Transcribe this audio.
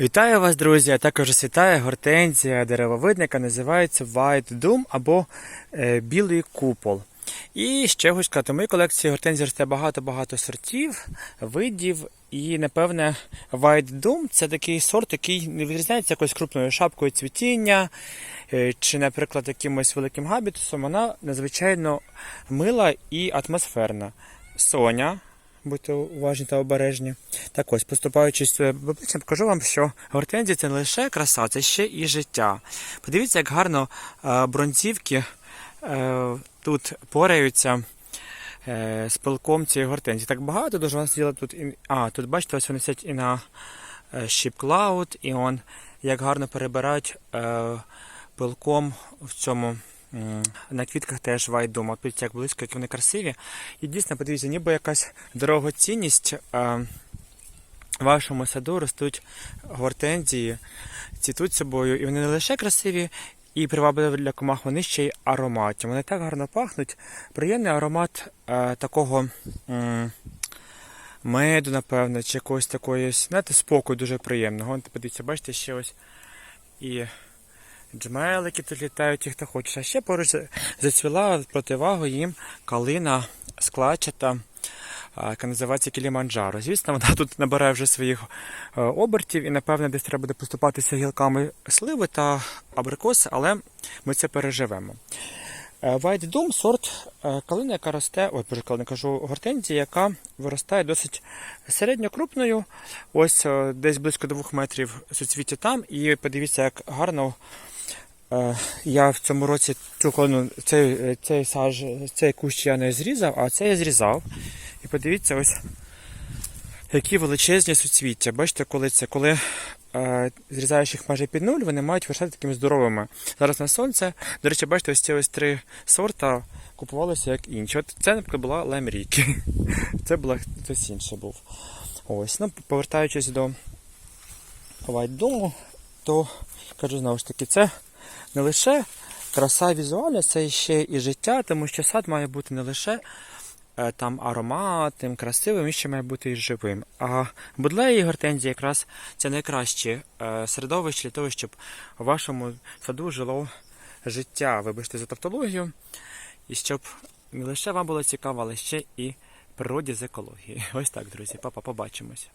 Вітаю вас, друзі! А також вітає гортензія деревовидника, називається White Doom або е, Білий купол. І ще хочу сказати, в моїй колекції гортензій росте багато-багато сортів, видів. І, напевне, White Doom це такий сорт, який не відрізняється якоюсь крупною шапкою цвітіння, е, чи, наприклад, якимось великим габітусом. Вона надзвичайно мила і атмосферна. Соня, будьте уважні та обережні. Так ось, поступаючись обличчям, покажу вам, що гортензія це не лише краса, це ще і життя. Подивіться, як гарно е, бронзівки е, тут пораються е, з пилком цієї гортензії. Так багато дуже вона сиділа тут. І... А, тут бачите, ось вони сидять і на Ship і он як гарно перебирають пилком в цьому. М, На квітках теж вайдома. Як близько, як вони красиві. І дійсно, подивіться, ніби якась дорогоцінність. е, В вашому саду ростуть гортензії, цвітуть собою, і вони не лише красиві і привабливі для комах, вони ще й ароматні. Вони так гарно пахнуть. Приємний аромат е, такого м, меду, напевно, чи якогось такої, знаєте, спокою дуже приємного. Подивіться, бачите, ще ось і джмелики тут літають, і хто хоче. А ще поруч зацвіла противагу їм калина складчата, яка називається Кіліманджаро. Звісно, вона тут набирає вже своїх е, обертів і, напевно, десь треба буде поступатися гілками сливи та абрикоси, але ми це переживемо. Е, White Doom – сорт е, калини, яка росте, ой, боже, калини, кажу, гортензії, яка виростає досить середньокрупною, ось десь близько 2 метрів суцвіття там. І подивіться, як гарно я в цьому році цю калину, цей, е, цей, саж, цей кущ я не зрізав, а цей я зрізав. І подивіться, ось які величезні суцвіття. Бачите, коли це, коли е, зрізаєш їх майже під нуль, вони мають виростати такими здоровими. Зараз на сонце. До речі, бачите, ось ці ось три сорта купувалися як інші. От це, наприклад, була лемріки. Це була хтось інший був. Ось, ну, повертаючись до Вайдому, то кажу знову ж таки, це не лише краса візуальна, це ще і життя, тому що сад має бути не лише е, там ароматним, красивим, він ще має бути і живим. А будлеї і гортензії якраз це найкраще середовище для того, щоб у вашому саду жило життя, вибачте за тавтологію, і щоб не лише вам було цікаво, але ще і природі з екології. Ось так, друзі. Папа, побачимось.